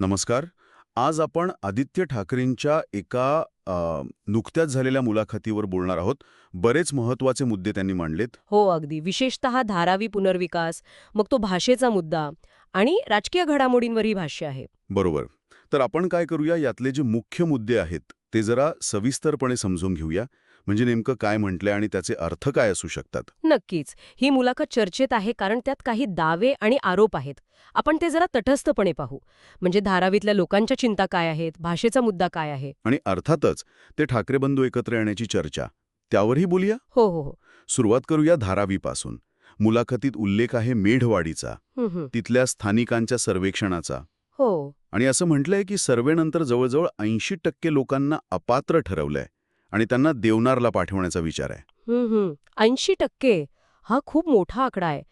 नमस्कार. आज आपण आदित्य ठाकरेंच्या एका अ, नुकत्याच झालेल्या मुलाखतीवर बोलणार आहोत. बरेच महत्त्वाचे मुद्दे त्यांनी मांडलेत. हो अगदी. विशेषतः धारावी पुनर्विकास मग तो भाषेचा मुद्दा आणि राजकीय घडामोडींवरही भाष्य आहे. बरोबर. तर आपण काय करूया यातले जे मुख्य मुद्दे आहेत ते जरा सविस्तरपणे समजून घेऊया. म्हणजे नेमकं काय म्हटलंय आणि त्याचे अर्थ काय असू शकतात? नक्कीच. ही मुलाखत चर्चेत आहे कारण त्यात काही दावे आणि आरोप आहेत. आपण ते जरा तटस्थपणे पाहू. म्हणजे धारावीतल्या लोकांच्या चिंता काय आहेत? भाषेचा मुद्दा काय आहे? आणि अर्थातच ते ठाकरे बंधू एकत्र येण्याची चर्चा. त्यावरही बोलूया? हो हो हो. सुरुवात करूया धारावीपासून. मुलाखतीत उल्लेख आहे मेढवाडीचा. तिथल्या स्थानिकांच्या सर्वेक्षणाचा. हो. आणि असं म्हटलंय की सर्वेनंतर जवळजवळ ऐंशी टक्के लोकांना अपात्र ठरवलंय. आणि त्यांना देवनारला पाठवण्याचा विचार आहे. ऐंशी टक्के. हा खूप मोठा आकडा आहे.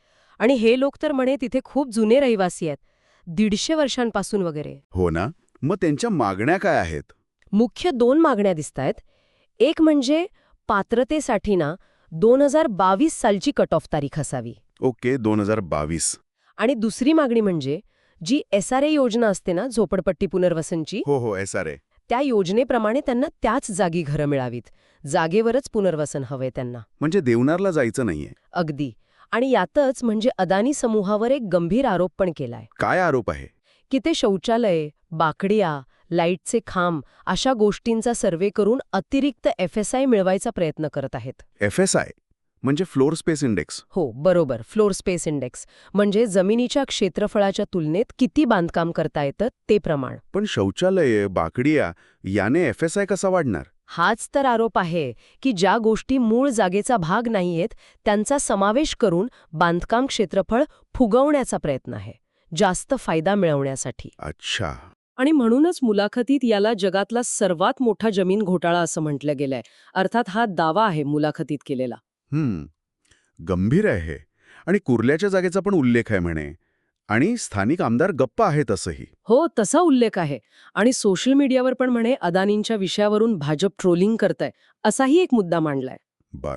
आणि हे लोक तर म्हणे तिथे खूप जुने रहिवासी आहेत. दीडशे वर्षांपासून वगैरे. हो ना. मग त्यांच्या मागण्या काय आहेत? मुख्य दोन मागण्या दिसत आहेत एक म्हणजे पात्रतेसाठी ना दोन हजार बावीस सालची कट ऑफ तारीख असावी. ओके दोन हजार बावीस. आणि दुसरी मागणी म्हणजे जी एस आर ए योजना असते ना झोपडपट्टी पुनर्वसनची. हो हो एस आर ए त्या योजनेप्रमाणे त्यांना त्याच जागी घरं मिळावीत. जागेवरच पुनर्वसन हवंय त्यांना. म्हणजे देवनारला जायचं नाहीये. अगदी. आणि यातच म्हणजे अदानी समूहावर एक गंभीर आरोप पण केलाय. काय आरोप आहे? की ते शौचालय बाकड्या लाईटचे खांब अशा गोष्टींचा सर्वे करून अतिरिक्त एफएसआय मिळवायचा प्रयत्न करत आहेत. F S I? म्हणजे फ्लोर स्पेस इंडेक्स. हो बरोबर. Floor space index. म्हणजे जमिनीच्या क्षेत्रफळाच्या तुलनेत किती बांधकाम करता येतं ते प्रमाण. पण शौचालये बाकडिया याने एफ एस आय कसा वाढणार? हाच तर आरोप आहे की ज्या गोष्टी मूळ जागेचा भाग नाहीयेत त्यांचा समावेश करून बांधकाम क्षेत्रफळ फुगवण्याचा प्रयत्न आहे. जास्त फायदा मिळवण्यासाठी. अच्छा. आणि म्हणूनच मुलाखतीत याला जगातला सर्वात मोठा जमीन घोटाळा असं म्हटलं गेलंय. अर्थात हा दावा आहे मुलाखतीत केलेला. हम्म गंभीर आहे हे. आणि कुर्ल्याच्या जागेचा पण उल्लेख आहे म्हणे. आणि स्थानिक आमदार गप्पा आहेत असंही. हो तसा उल्लेख आहे. आणि सोशल मीडियावर पण म्हणे अदानींच्या विषयावरून भाजप ट्रोलिंग करतंय असाही एक मुद्दा मांडलाय. बर.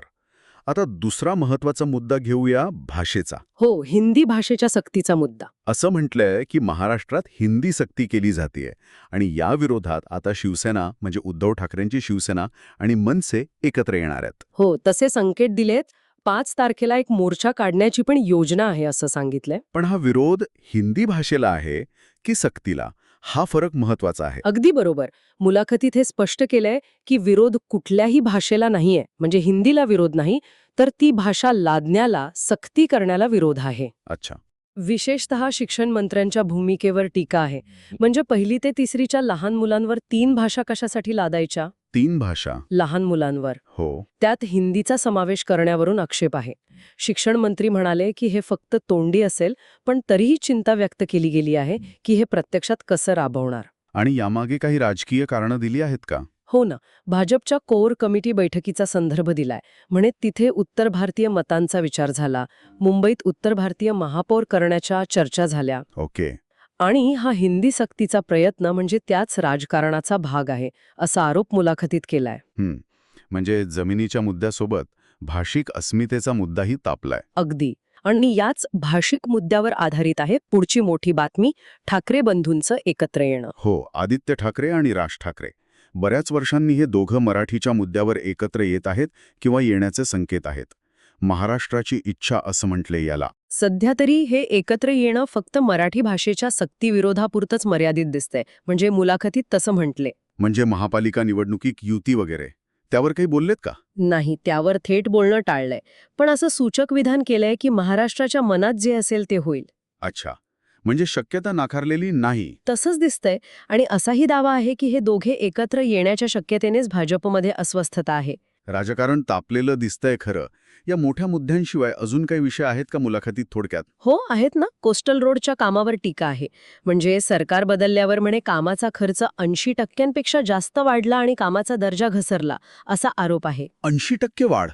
आता दुसरा महत्त्वाचा मुद्दा घेऊया भाषेचा. हो हिंदी भाषेच्या सक्तीचा मुद्दा. असं म्हटलंय की महाराष्ट्रात हिंदी सक्ती केली जाते आणि या विरोधात आता शिवसेना म्हणजे उद्धव ठाकरेंची शिवसेना आणि मनसे एकत्र येणार आहेत. हो तसे संकेत दिलेत. पाच तारखेला एक मोर्चा काढण्याची पण योजना आहे असं सांगितलंय. पण हा विरोध हिंदी भाषेला आहे की सक्तीला? हा फरक महत्त्वाचा आहे. अगदी बरोबर. मुलाखतीत हे स्पष्ट केलंय की विरोध कुठल्याही भाषेला नाहीये म्हणजे हिंदीला विरोध नाही तर ती भाषा लादण्याला सक्ती करण्याला विरोध आहे. अच्छा. विशेषतः शिक्षण मंत्र्यांच्या भूमिकेवर टीका आहे. म्हणजे पहिली ते तिसरीच्या लहान मुलांवर तीन भाषा कशासाठी लादायच्या? तीन भाषा. लहान मुलांवर. हो. त्यात हिंदीचा समावेश करण्यावरून आक्षेप आहे. शिक्षण मंत्री म्हणाले की हे फक्त तोंडी असेल पण तरीही चिंता व्यक्त केली गेली आहे की हे प्रत्यक्षात कसं राबवणार. आणि यामागे काही राजकीय कारणं दिली आहेत का? हो ना. भाजपच्या कोर कमिटी बैठकीचा संदर्भ दिलाय. म्हणे तिथे उत्तर भारतीय मतांचा विचार झाला. मुंबईत उत्तर भारतीय महापौर करण्याच्या चर्चा झाल्या. ओके. आणि हा हिंदी सक्तीचा प्रयत्न म्हणजे त्याच राजकारणाचा भाग आहे असा आरोप मुलाखतीत केलाय. म्हणजे जमिनीच्या मुद्द्यासोबत भाषिक अस्मितेचा मुद्दाही तापलाय. अगदी. आणि याच भाषिक मुद्द्यावर आधारित आहे पुढची मोठी बातमी ठाकरे बंधूंचं एकत्र येणं. हो आदित्य ठाकरे आणि राज ठाकरे. बऱ्याच वर्षांनी हे दोघं मराठीच्या मुद्द्यावर एकत्र येत आहेत किंवा येण्याचे संकेत आहेत. महाराष्ट्राची इच्छा असं म्हटले याला. सध्या तरी हे एकत्र येणं फक्त मराठी भाषेच्या सक्तीविरोधापुरतंच मर्यादित दिसतंय. म्हणजे मुलाखतीत तसं म्हटले. म्हणजे महापालिका निवडणुकीत युती वगैरे. त्यावर काही बोललेत का? नाही त्यावर थेट बोलणं टाळलंय. पण असं सूचक विधान केलंय की महाराष्ट्राच्या मनात जे असेल ते होईल. अच्छा. म्हणजे शक्यता नाकारलेली नाही. तसंच दिसतंय. आणि असाही दावा आहे की हे दोघे एकत्र येण्याच्या शक्यतेनेच भाजपमध्ये अस्वस्थता आहे. राजकारण तापलेलं दिसतंय खरं. या मोठ्या मुद्द्यांशिवाय अजून काही विषय आहेत का मुलाखतीत थोडक्यात? हो आहेत ना. कोस्टल रोडच्या कामावर टीका आहे. म्हणजे सरकार बदलल्यावर म्हणे कामाचा खर्च ऐंशी टक्क्यांपेक्षा जास्त वाढला आणि कामाचा दर्जा घसरला असा आरोप आहे. ऐंशी टक्के वाढ?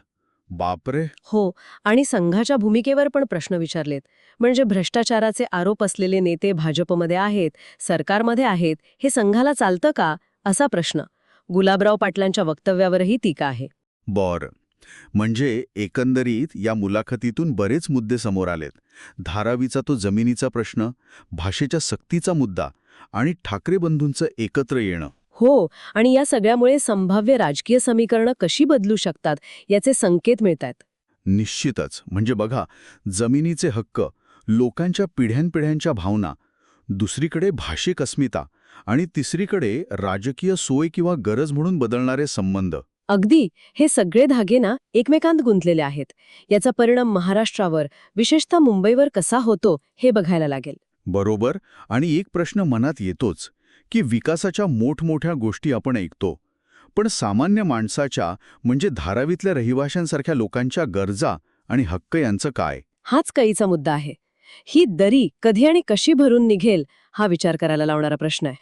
बापरे! हो आणि संघाच्या भूमिकेवर पण प्रश्न विचारलेत. म्हणजे भ्रष्टाचाराचे आरोप असलेले नेते भाजपमध्ये आहेत सरकारमध्ये आहेत हे संघाला चालतं का? असा प्रश्न. गुलाबराव पाटलांच्या वक्तव्यावरही टीका आहे. बर. म्हणजे एकंदरीत या मुलाखतीतून बरेच मुद्दे समोर आलेत. धारावीचा तो जमिनीचा प्रश्न भाषेच्या सक्तीचा मुद्दा आणि ठाकरे बंधूंचं एकत्र येणं. हो आणि या सगळ्यामुळे संभाव्य राजकीय समीकरणं कशी बदलू शकतात याचे संकेत मिळतात निश्चितच. म्हणजे बघा जमिनीचे हक्क लोकांच्या पिढ्यानपिढ्यांच्या भावना दुसरीकडे भाषिक अस्मिता आणि तिसरीकडे राजकीय सोय किंवा गरज म्हणून बदलणारे संबंध. अगदी हे सगळे धागे ना एकमेकांत गुंतलेले आहेत. याचा परिणाम महाराष्ट्रावर विशेषतः मुंबईवर कसा होतो हे बघायला लागेल. बरोबर आणि एक प्रश्न मनात येतोच की विकासाच्या मोठमोठ्या गोष्टी आपण ऐकतो पण सामान्य माणसाच्या म्हणजे धारावीतल्या रहिवाशांसारख्या लोकांच्या गरजा आणि हक्क यांचं काय? हाच कळीचा मुद्दा आहे. ही दरी कधी आणि कशी भरून निघेल हा विचार करायला लावणारा प्रश्न आहे.